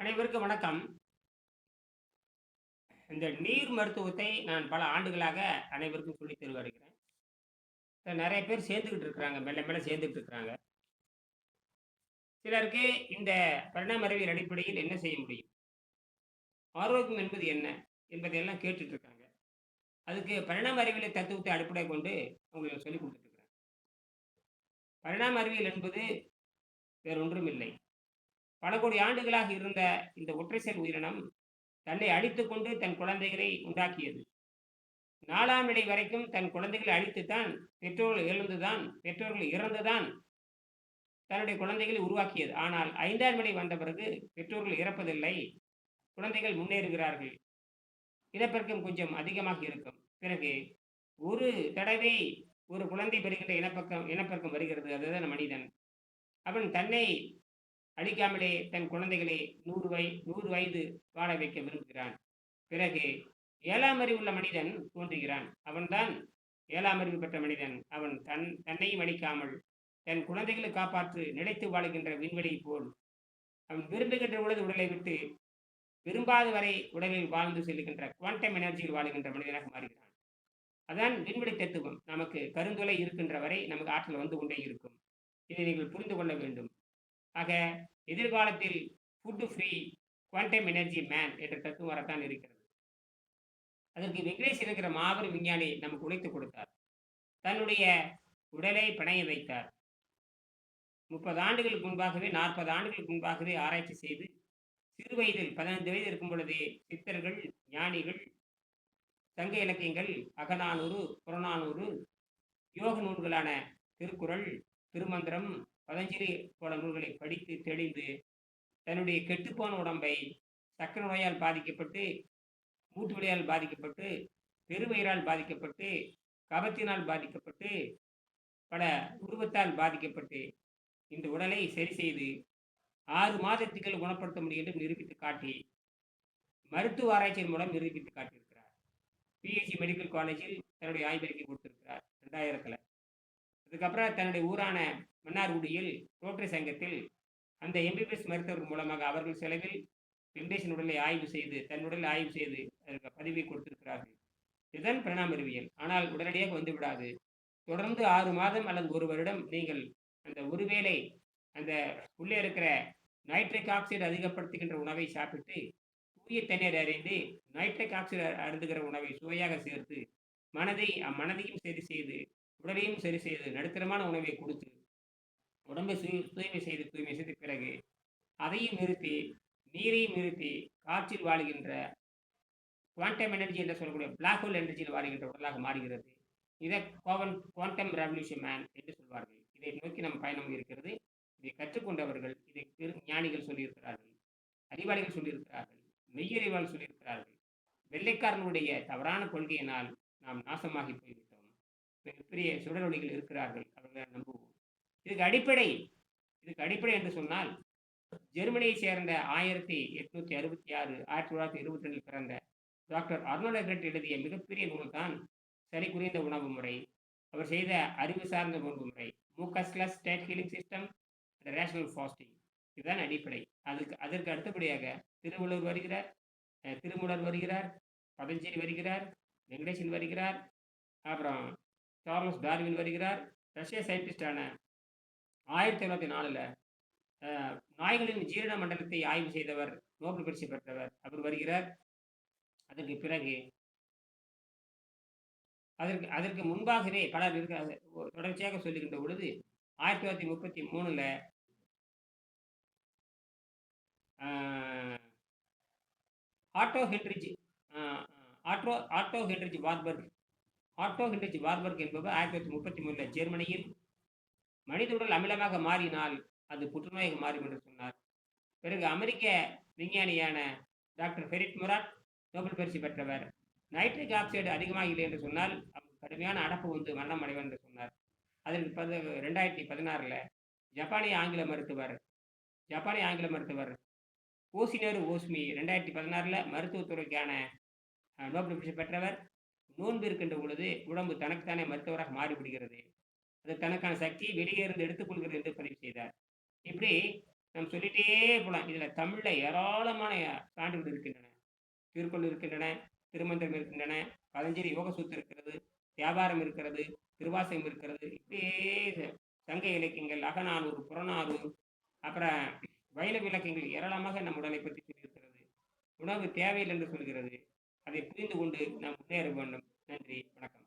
அனைவருக்கும் வணக்கம். இந்த நீர் மருத்துவத்தை நான் பல ஆண்டுகளாக அனைவருக்கும் சொல்லி தரு வருகிறேன். நிறைய பேர் சேர்ந்துக்கிட்டு இருக்கிறாங்க. மெல்ல மெல்ல சேர்ந்துக்கிட்டு இருக்கிறாங்க. சிலருக்கு இந்த பரிணாம அறிவியல் அடிப்படையில் என்ன செய்ய முடியும்? ஆரோக்கியம் என்பது என்ன? என்பதையெல்லாம் கேட்டுட்டு இருக்காங்க. அதுக்கு பரிணாம அறிவியல் தத்துவத்தை அடிப்படை கொண்டு அவங்களுக்கு சொல்லிக் குடுத்துட்டு இருக்கிறேன். பரிணாம அறிவியல் என்பது வேறொன்றும் இல்லை பல கோடி ஆண்டுகளாக இருந்த இந்த ஒற்றை செல் உயிரினம் தன்னை அழித்துக்கொண்டு தன் குழந்தைகளை உண்டாக்கியது. நாலாம் நிலை வரைக்கும் தன் குழந்தைகளை அழித்துத்தான் பெற்றோர்கள் எழுந்துதான் பெற்றோர்கள் இறந்துதான் தன்னுடைய குழந்தைகளை உருவாக்கியது. ஆனால் ஐந்தாம் நிலை வந்த பிறகு பெற்றோர்கள் இறப்பதில்லை. குழந்தைகள் முன்னேறுகிறார்கள். இனப்பெருக்கம் கொஞ்சம் அதிகமாக இருக்கும். பிறகு ஒரு தடவை ஒரு குழந்தை பெறுகின்ற இனப்பக்கம் இனப்பெருக்கம் வருகிறது. அதுதான் மனிதன். அவன் தன்னை அழிக்காமலே தன் குழந்தைகளை நூறு வய நூறு வயது வாழ வைக்க விரும்புகிறான். பிறகு ஏழாமறி உள்ள மனிதன் தோன்றுகிறான். அவன்தான் ஏழாம் அறிவு பெற்ற மனிதன். அவன் தன் தன்னையும் அழிக்காமல் தன் குழந்தைகளை காப்பாற்று நிலைத்து வாழுகின்ற விண்வெளியைப் போல் அவன் விரும்புகின்ற உலக உடலை விட்டு விரும்பாத வரை உடலில் வாழ்ந்து செல்லுகின்ற குவாண்டம் எனர்ஜியில் வாழுகின்ற மனிதனாக மாறுகிறான். அதான் விண்வெளி தத்துவம். நமக்கு கருந்துளை இருக்கின்ற வரை நமக்கு ஆற்றல் வந்து கொண்டே இருக்கும். இதை நீங்கள் புரிந்து கொள்ள வேண்டும். ஆக எதிர்காலத்தில் food free quantum energy man என்ற தத்துவம் வரத்தான் இருக்கிறது. அதற்கு வெங்கடேஷ் என்கிற மாபெரும் விஞ்ஞானி நமக்கு உழைத்துக் கொடுத்தார். தன்னுடைய உடலை பிணைய வைத்தார். 30 ஆண்டுகளுக்கு முன்பாகவே 40 ஆண்டுகளுக்கு முன்பாகவே ஆராய்ச்சி செய்து சிறு வயதில் 15 வயது இருக்கும் பொழுதே சித்தர்கள், ஞானிகள், சங்க இலக்கியங்கள், அகநானூறு, புறநானூறு, யோக நூல்களான திருக்குறள், திருமந்திரம், பதஞ்சலி போல நூல்களை படித்து தெளிந்து தன்னுடைய கெட்டுப்போன உடம்பை சக்கர நோயால் பாதிக்கப்பட்டு, மூட்டு வலியால் பாதிக்கப்பட்டு, பெருவயிறால் பாதிக்கப்பட்டு, கபத்தினால் பாதிக்கப்பட்டு, பல உருவத்தால் பாதிக்கப்பட்டு இந்த உடலை சரி செய்து ஆறு மாதத்துக்குள் குணப்படுத்த முடியும் என்று நிரூபித்து காட்டி மருத்துவ ஆராய்ச்சியின் மூலம் நிரூபித்து காட்டியிருக்கிறார். பிஎஸ்சி மெடிக்கல் காலேஜில் தன்னுடைய ஆய்வறிக்கை கொடுத்திருக்கிறார் 2000த்துல. அதுக்கப்புறம் தன்னுடைய ஊரான மன்னார்குடியில் ரோட்டரி சங்கத்தில் அந்த எம்பிபிஎஸ் மருத்துவர் மூலமாக அவர்கள் செலவில் வெங்கடேசன் உடலை ஆய்வு செய்து தன் உடலை ஆய்வு செய்து அதற்கு பதிவை கொடுத்திருக்கிறார்கள். இதுதான் பிரணாம அறிவியல். ஆனால் உடனடியாக வந்து விடாது. தொடர்ந்து ஆறு மாதம் அல்லது ஒரு வருடம் நீங்கள் அந்த ஒருவேளை அந்த உள்ளே இருக்கிற நைட்ரிக் ஆக்சைடு அதிகப்படுத்துகின்ற உணவை சாப்பிட்டு தூய தண்ணீர் அறிந்து நைட்ரிக் ஆக்சைடு அருந்துகிற உணவை சுவையாக சேர்த்து மனதை அம்மனதையும் சரி செய்து உடலையும் சரி செய்து நடுத்தரமான உணவை கொடுத்து உடம்பை சு தூய்மை செய்து தூய்மை செய்த பிறகு அதையும் நிறுத்தி நீரையும் நிறுத்தி காற்றில் வாழுகின்ற குவாண்டம் எனர்ஜி என்று சொல்லக்கூடிய பிளாக் ஹோல் எனர்ஜியில் வாழுகின்ற உடலாக மாறுகிறது. இதை கோவன் குவாண்டம் ரெவல்யூஷன் மேன் என்று சொல்வார்கள். இதை நோக்கி நம் பயணம் இருக்கிறது. இதை கற்றுக்கொண்டவர்கள் இதை பெரும் ஞானிகள் சொல்லியிருக்கிறார்கள். அறிவாளிகள் சொல்லியிருக்கிறார்கள். மெய்யறிவாளர் சொல்லியிருக்கிறார்கள். வெள்ளைக்காரனுடைய தவறான கொள்கையினால் நாம் நாசமாகி போய்விட்டோம். மிகப்பெரிய சுடரொளிகள் இருக்கிறார்கள். அவர்களை நம்புவோம். இதுக்கு அடிப்படை இதுக்கு அடிப்படை என்று சொன்னால் ஜெர்மனியைச் சேர்ந்த 1866 1922ல் பிறந்த டாக்டர் அர்னால்ட் எஹ்ரெட் எழுதிய மிகப்பெரிய நூல் தான் சரி குறைந்த உணவு முறை. அவர் செய்த அறிவு சார்ந்த உணவு முறை. Mucusless state healing system and rational fasting இதுதான் அடிப்படை. அதுக்கு அதற்கு அடுத்தபடியாக திருவள்ளுவர் வருகிறார், திருமூலர் வருகிறார், பதஞ்சலி வருகிறார், வெங்கடேசன் வருகிறார், அப்புறம் சார்லஸ் டார்வின் வருகிறார். ரஷ்ய சயின்டிஸ்டான ஆயிரத்தி தொள்ளாயிரத்தி நாலில் நாய்களின் ஜீரண மண்டலத்தை ஆய்வு செய்தவர், நோபல் பரிசு பெற்றவர். அவர் வருகிறார். அதற்கு பிறகு அதற்கு அதற்கு முன்பாகவே பலர் இருக்கிறார்கள். தொடர்ச்சியாக சொல்லுகின்ற பொழுது ஆயிரத்தி தொள்ளாயிரத்தி முப்பத்தி மூணில் ஆட்டோ ஹென்ரிச் அ Otto Otto Heinrich Warburg Otto Heinrich Warburg என்பவர் 1933ல ஜெர்மனியில் மனித உடல் அமிலமாக மாறினால் அது புற்றுநோயாக மாறும் என்று சொன்னார். பிறகு அமெரிக்க விஞ்ஞானியான டாக்டர் ஃபெரிட் முராட் நோபல் பரிசு பெற்றவர். நைட்ரிக் ஆக்சைடு அதிகமாக இல்லை என்று சொன்னால் கடுமையான அடப்பு வந்து மரணம் அடைவர் என்று சொன்னார். அதற்கு பிறகு 2016ல ஜப்பானிய ஆங்கில மருத்துவர் ஜப்பானிய ஆங்கில மருத்துவர் ஓசினர் ஓஸ்மி 2016ல மருத்துவத் துறைக்கான நோபல் பரிசு பெற்றவர். நோன்பு இருக்கின்ற பொழுது உடம்பு தனக்குத்தானே மருத்துவராக மாறிவிடுகிறது. அது தனக்கான சக்தியை வெளியே இருந்து எடுத்துக்கொள்கிறது என்று பதிவு செய்தார். இப்படி நாம் சொல்லிட்டே போகலாம் இதில் தமிழில் ஏராளமான சான்றுகள் இருக்கின்றன. திருக்குள் இருக்கின்றன, திருமந்திரம் இருக்கின்றன, பதஞ்சலி யோகசூத்திரம் இருக்கிறது, வியாபாரம் இருக்கிறது, திருவாசகம் இருக்கிறது. இப்படியே சங்க இலக்கியங்கள், அகநானூர் புறநானூர் அப்புறம் வைணவ விளக்கங்கள் ஏராளமாக நம் உடலை பற்றி சொல்லியிருக்கிறது. உணவு தேவையில்லை என்று சொல்கிறது. அதை புரிந்து கொண்டு நாம் முன்னேற வேண்டும். நன்றி வணக்கம்.